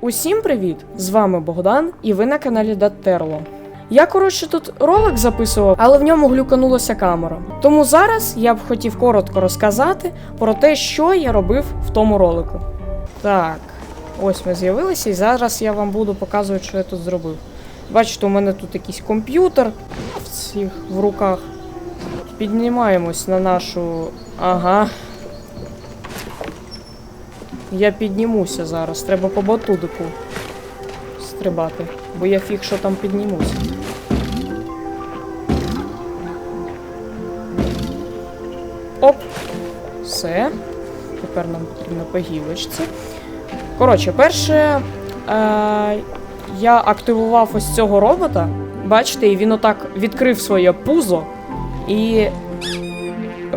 Усім привіт! З вами Богдан, і ви на каналі Даттерло. Я, коротше, тут ролик записував, але в ньому глюканулася камера. Тому зараз я б хотів коротко розказати про те, що я робив в тому ролику. Так, ось ми з'явилися, і зараз я вам буду показувати, що я тут зробив. Бачите, у мене тут якийсь комп'ютер в цих в руках. Піднімаємось на нашу. Ага. Я піднімуся зараз. Треба по батудику стрибати. Бо я фіг, що там піднімуся. Оп! Все. Тепер нам потрібно по гілочці. Коротше, перше, е, я активував ось цього робота. Бачите, і він отак відкрив своє пузо. І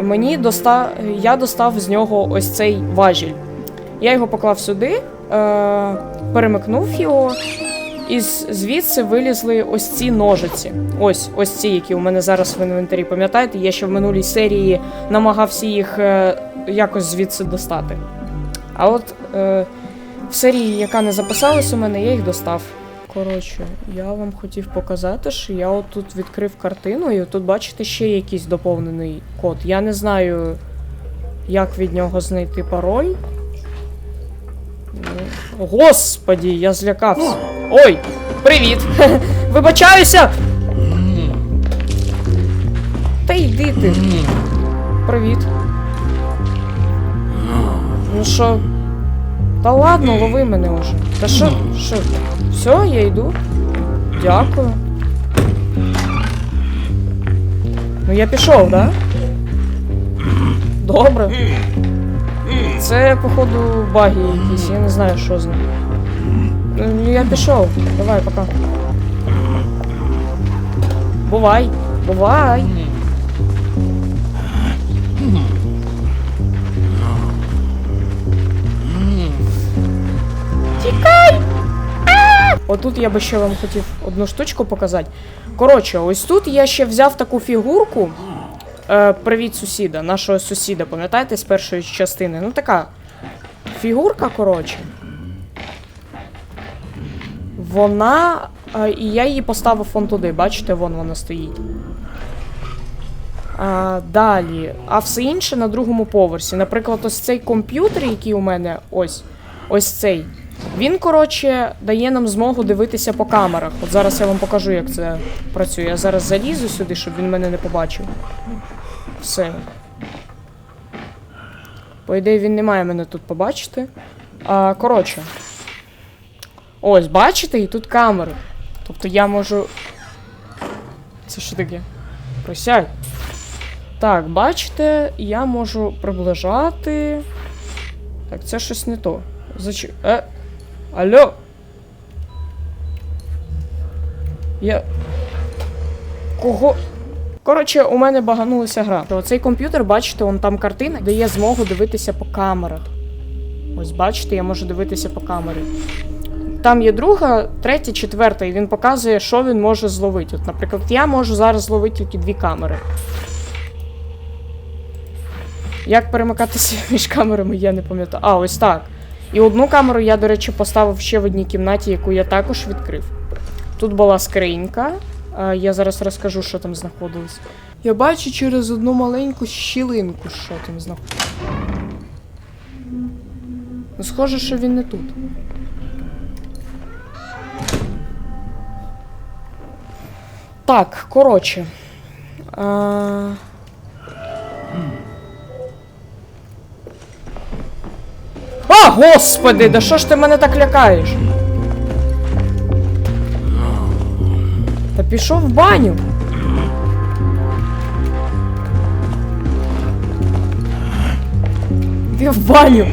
мені доста... я достав з нього ось цей важіль. Я його поклав сюди, е, перемикнув його, і звідси вилізли ось ці ножиці. Ось ось ці, які у мене зараз в інвентарі. Пам'ятаєте, я ще в минулій серії намагався їх е, якось звідси достати. А от е, в серії, яка не записалась у мене, я їх достав. Коротше, я вам хотів показати, що я отут відкрив картину, і тут бачите ще якийсь доповнений код. Я не знаю, як від нього знайти пароль. Ну, Господі, я злякався. Ой, привіт! Вибачаюся! Та йди ти. Привіт. Ну що? Та ладно, лови мене уже. Та що? Що? Все, я йду. Дякую. Ну я пішов, да? Добре. Це, походу, баги якісь, я не знаю, що з ним. Ну, я пішов. Давай, пока. Бувай. Бувай. Тікай! Отут я би ще вам хотів одну штучку показати. Коротше, ось тут я ще взяв таку фігурку. Е, Привіт, сусіда, нашого сусіда, пам'ятаєте, з першої частини? Ну така фігурка, коротше. Вона. е, і я її поставив вон туди, бачите, вон вона стоїть. А, далі. А все інше на другому поверсі. Наприклад, ось цей комп'ютер, який у мене ось. Ось цей. Він, коротше, дає нам змогу дивитися по камерах. От зараз я вам покажу, як це працює. Я зараз залізу сюди, щоб він мене не побачив. Все. По ідеї, він не має мене тут побачити. А, коротше. Ось, бачите, і тут камери. Тобто я можу. Це що таке? Присядь. Так, бачите, я можу приближати. Так, це щось не то. Зач... Е. Алло. Я. Кого? Коротше, у мене баганулася гра. Оцей комп'ютер, бачите, он там картина, дає змогу дивитися по камерах. Ось бачите, я можу дивитися по камері. Там є друга, третя, четверта, і він показує, що він може зловити. От, наприклад, я можу зараз зловити тільки дві камери. Як перемикатися між камерами, я не пам'ятаю. А, ось так. І одну камеру я, до речі, поставив ще в одній кімнаті, яку я також відкрив. Тут була скринька. Я зараз розкажу, що там знаходилось. Я бачу через одну маленьку щілинку, що там знаходилось. Ну, схоже, що він не тут. Так, коротше. А... А, господи, да що ж ти мене так лякаєш? Пішов в баню. Ти в баню.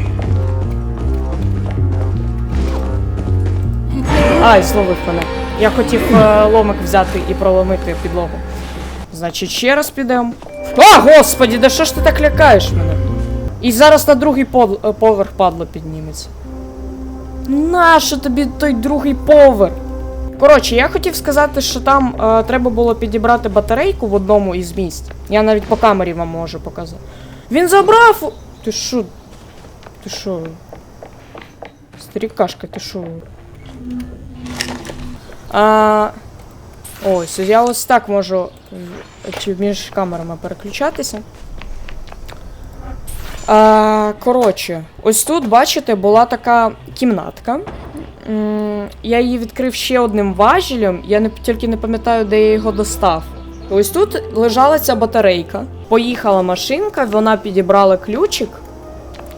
Ай, зловив мене. Я хотів е, ломик взяти і проломити підлогу. Значить, ще раз підемо. А, господі, да що ж ти так лякаєш мене? І зараз на другий пов- е, поверх падло підніметься. Нащо тобі той другий поверх? Коротше, я хотів сказати, що там е, треба було підібрати батарейку в одному із місць. Я навіть по камері вам можу показати. Він забрав. Ти що? Ти що? Старикашка, ти що? А, ось, я ось так можу чи між камерами переключатися. А, коротше, ось тут, бачите, була така кімнатка. Я її відкрив ще одним важелем, я не, тільки не пам'ятаю, де я його достав. Ось тут лежала ця батарейка. Поїхала машинка, вона підібрала ключик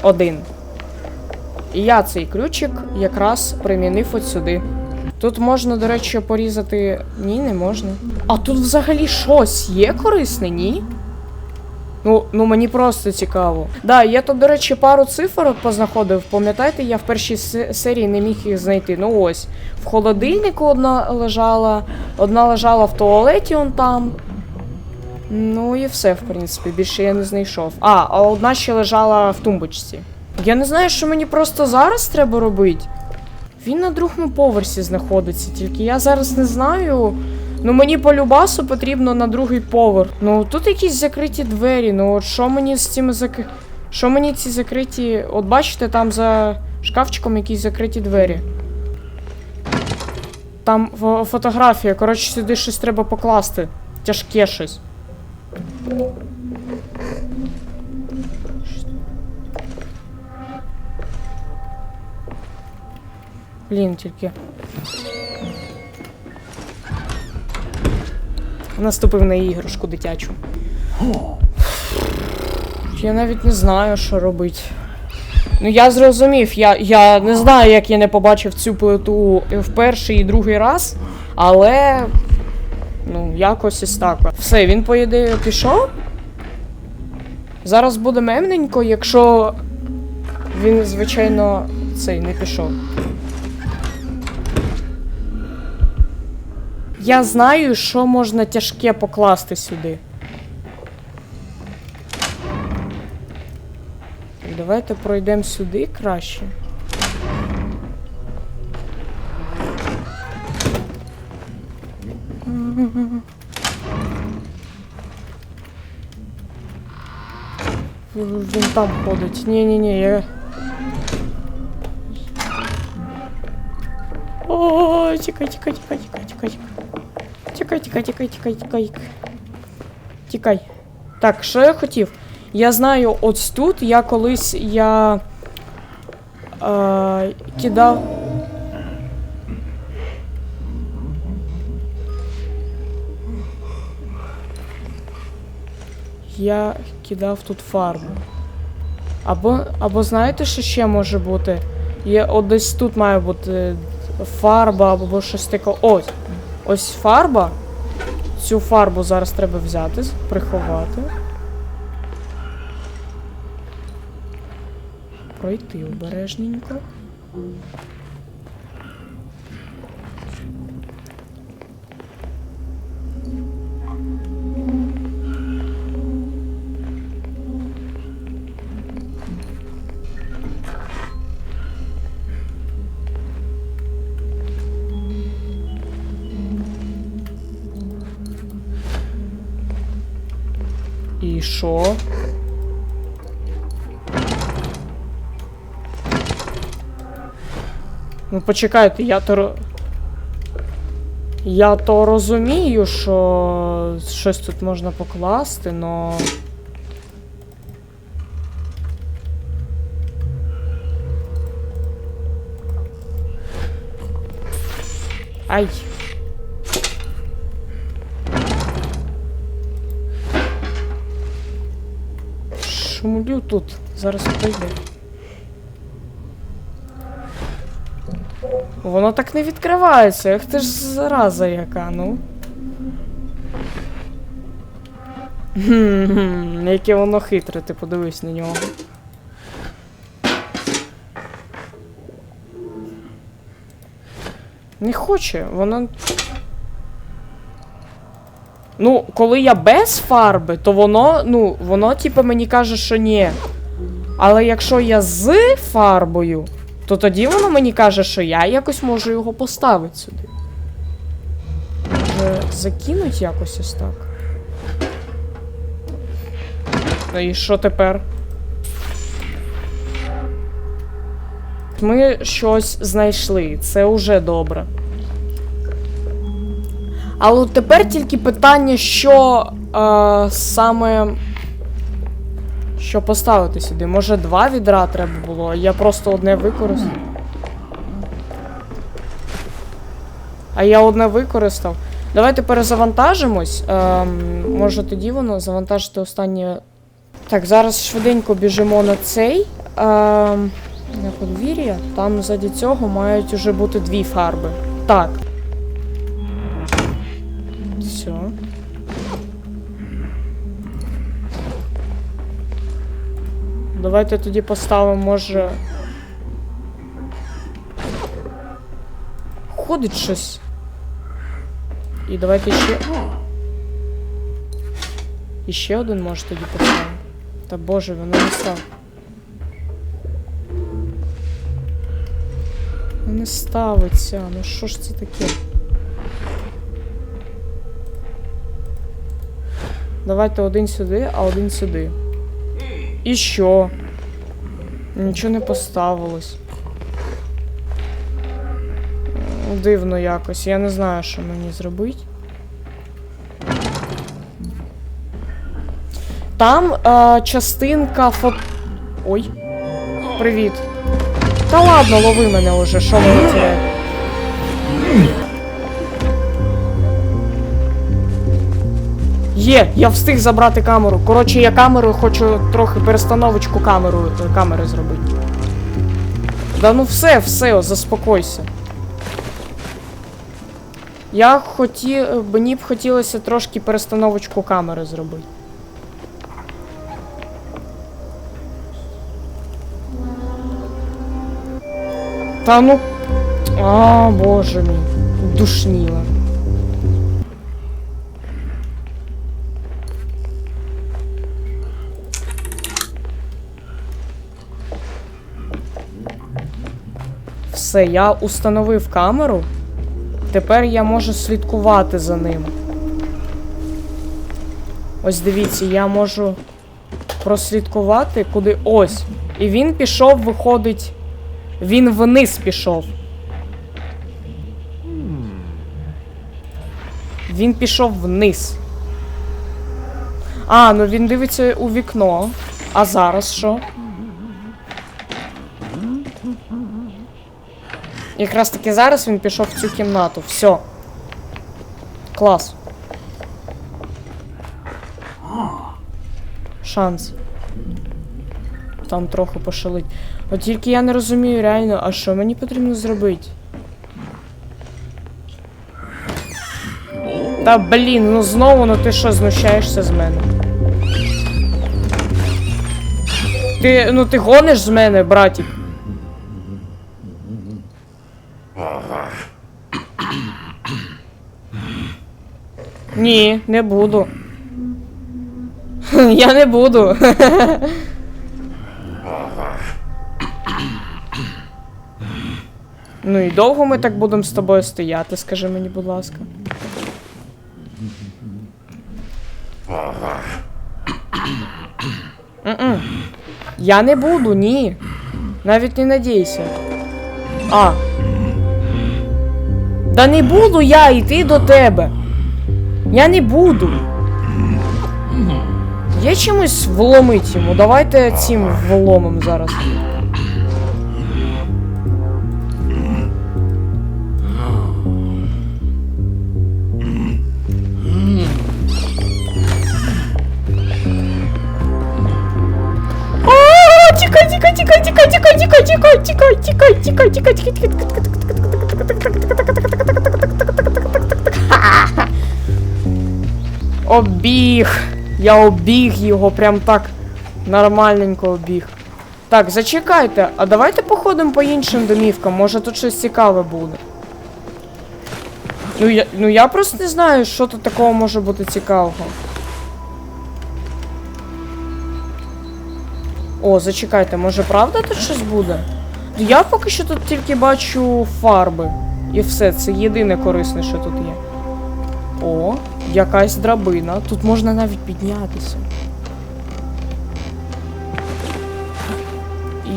один. І я цей ключик якраз примінив от сюди. Тут можна, до речі, порізати. Ні, не можна. А тут взагалі щось є корисне, ні? Ну, ну мені просто цікаво. Да, я тут, до речі, пару цифр познаходив. Пам'ятаєте, я в першій се- серії не міг їх знайти. Ну ось. В холодильнику одна лежала, одна лежала в туалеті он там. Ну і все, в принципі, більше я не знайшов. А, а одна ще лежала в тумбочці. Я не знаю, що мені просто зараз треба робити. Він на другому поверсі знаходиться, тільки я зараз не знаю. Ну мені по любасу потрібно на другий поверх. Ну тут якісь закриті двері. Ну от що мені з цими зак... Що мені ці закриті. От бачите, там за шкафчиком якісь закриті двері. Там фо- фотографія. Коротше, сюди щось треба покласти. Тяжке щось. Блін, тільки. Наступив на іграшку дитячу. Я навіть не знаю, що робити. Ну я зрозумів, я, я не знаю, як я не побачив цю плиту в перший і другий раз, але. Ну, якось ось так. Все, він, по ідеї, пішов. Зараз буде мемненько, якщо він, звичайно, цей не пішов. Я знаю, що можна тяжке покласти сюди. Давайте пройдемо сюди краще. Він там ходить. Ні-ні-ні, я. О, тікай, тікай, тікай, тікай, тікай. Тікай, Тікай, тікай, тікай, тікай. Тікай. Так, що я хотів? Я знаю, ось тут я колись я. Е, кидав. Я кидав тут фарбу. Або, або знаєте, що ще може бути? Є, от десь тут має бути фарба або щось таке. Ось. Ось фарба. Цю фарбу зараз треба взяти, приховати. Пройти обережненько. І? Ну почекайте, я то. Я то розумію, що щось тут можна покласти, но. Ай. Шумлю тут. Зараз прийде. Воно так не відкривається. Ах ти ж зараза яка, ну. Хм, яке воно хитре, ти подивись на нього. Не хоче, воно. Ну, коли я без фарби, то воно, ну, воно, типу, мені каже, що ні. Але якщо я з фарбою, то тоді воно мені каже, що я якось можу його поставити сюди. Може, закинуть якось ось так. Ну і що тепер? Ми щось знайшли. Це уже добре. Але тепер тільки питання, що е, саме. Що поставити сюди? Може два відра треба було, я просто одне використав. А я одне використав. Давайте перезавантажимось. Ем, може тоді воно завантажити останнє. Так, зараз швиденько біжимо на цей. Ем, на подвір'я. Там ззаді цього мають уже бути дві фарби. Так. Все. Давайте тоді поставимо, може. Ходить щось. І давайте ще. І ще один може тоді поставимо. Та боже, воно не став. Не ставиться. Ну що ж це таке? Давайте один сюди, а один сюди. І що? Нічого не поставилось. Дивно якось. Я не знаю, що мені зробити. Там е, частинка фото. Ой. Привіт. Та ладно, лови мене уже, що мені теряти. Є, я встиг забрати камеру. Коротше, я камеру хочу трохи перестановочку камеру, камери зробити. Да ну все, все, заспокойся. Я хотів. Мені б хотілося трошки перестановочку камери зробити. Та ну. А, боже мій. Душніла. Все, я установив камеру. Тепер я можу слідкувати за ним. Ось дивіться, я можу прослідкувати куди. Ось. І він пішов, виходить. Він вниз пішов. Він пішов вниз. А, ну він дивиться у вікно. А зараз що? Якраз таки зараз він пішов в цю кімнату. Все. Клас. Шанс. Там трохи пошалить. От тільки я не розумію реально, а що мені потрібно зробити? Та блін, ну знову, ну ти що знущаєшся з мене? Ти, ну ти гониш з мене, братік? Ні, не буду. Я не буду. Ну і довго ми так будемо з тобою стояти, скажи мені, будь ласка. М-м. Я не буду, ні. Навіть не надійся. А. Да не буду я йти до тебе. Я не буду. Є чимось вломить йому. Давайте цим вломом зараз. А, Тікай, тікай, тікай, тікай, тікай, тікай, тікай, тікай, тікай, тікай, тікай, тікай, тікай, Обіг. Я обіг його прям так нормальненько обіг. Так, зачекайте, а давайте походимо по іншим домівкам, може тут щось цікаве буде. Ну я, ну я просто не знаю, що тут такого може бути цікавого. О, зачекайте, може правда тут щось буде? Ну, Я поки що тут тільки бачу фарби. І все, це єдине корисне, що тут є. О, якась драбина. Тут можна навіть піднятися.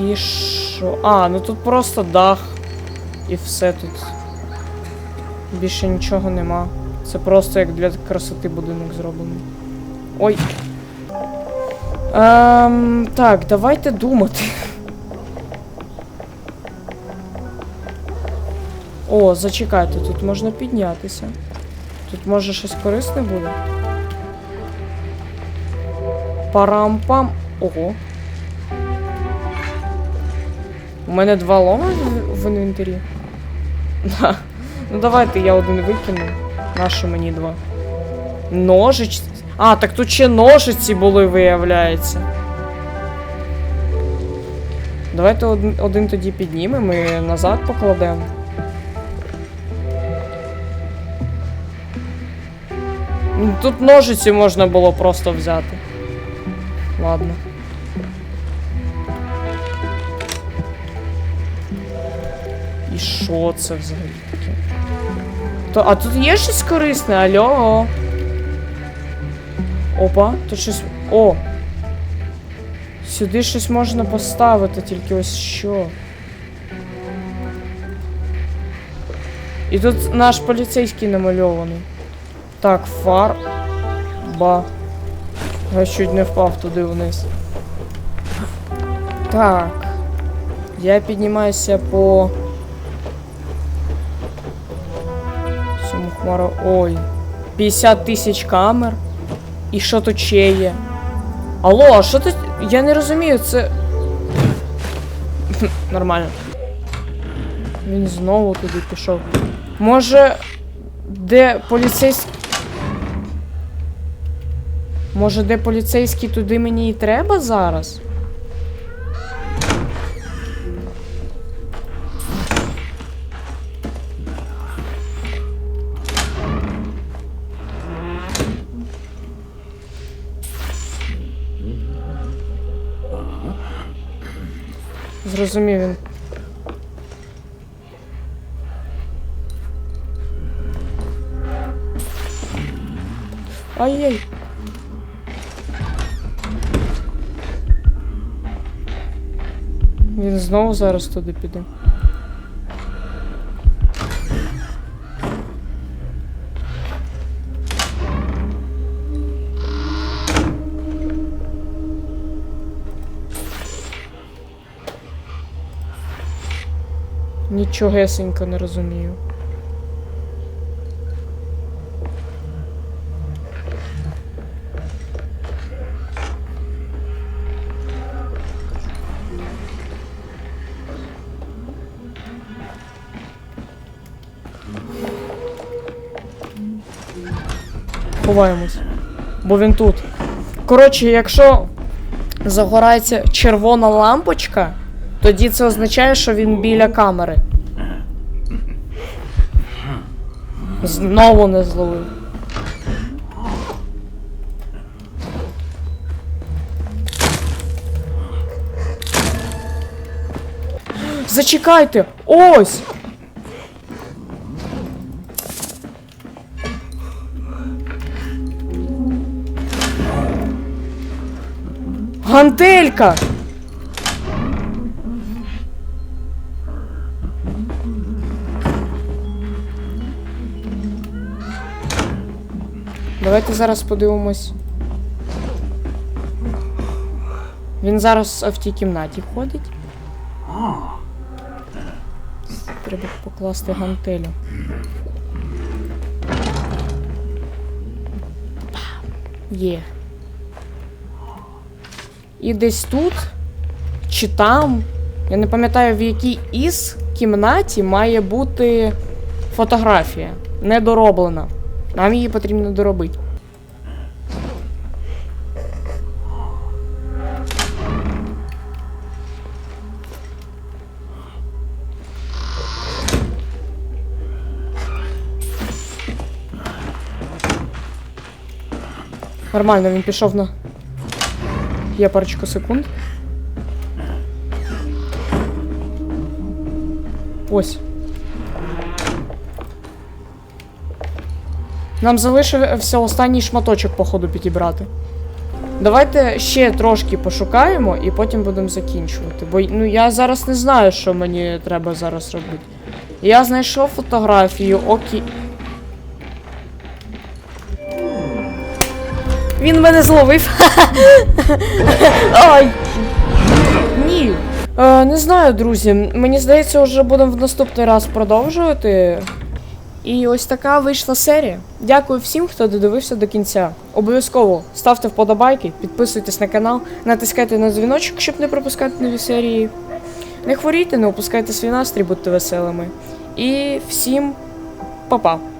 І що? А, ну тут просто дах. І все тут. Більше нічого нема. Це просто як для красоти будинок зроблений. Ой. Ем, так, давайте думати. О, зачекайте, тут можна піднятися. Тут може щось корисне буде. Парам-пам. Ого. У мене два лома в, інвентарі. Ну давайте я один викину. Нащо мені два? Ножиці. А, так тут ще ножиці були, виявляється. Давайте один, один тоді піднімемо і назад покладемо. Тут ножиці можна було просто взяти. Ладно. І що це взагалі таке? То, а тут є щось корисне, алло? Опа, тут щось. О! Сюди щось можна поставити, тільки ось що. І тут наш поліцейський намальований. Так, фар. Ба. Я чуть не впав туди вниз. Так. Я піднімаюся по. Цьому хмару. Ой. 50 тисяч камер. І що тут ще є? Алло, що тут. Я не розумію, це. Нормально. Він знову туди пішов. Може. Де поліцейський. Може, де поліцейський, туди мені і треба зараз? Зрозумів Він знову зараз туди піде. Нічогесенько не розумію. Ховаємось. Бо він тут. Коротше, якщо загорається червона лампочка, тоді це означає, що він біля камери. Знову не зловив. Зачекайте! Ось! Гантелька! Давайте зараз подивимось. Він зараз в тій кімнаті ходить. Треба покласти гантелю. Є. І десь тут, чи там, я не пам'ятаю, в якій із кімнаті має бути фотографія. Недороблена. Нам її потрібно доробити. Нормально, він пішов на. Є парочку секунд. Ось. Нам залишився останній шматочок, походу, підібрати. Давайте ще трошки пошукаємо і потім будемо закінчувати. Бо ну я зараз не знаю, що мені треба зараз робити. Я знайшов фотографію, окей. Він мене зловив. Ай! Ні. Е, не знаю, друзі. Мені здається, вже будемо в наступний раз продовжувати. І ось така вийшла серія. Дякую всім, хто додивився до кінця. Обов'язково ставте вподобайки, підписуйтесь на канал, натискайте на дзвіночок, щоб не пропускати нові серії. Не хворійте, не опускайте свій настрій, будьте веселими. І всім па-па!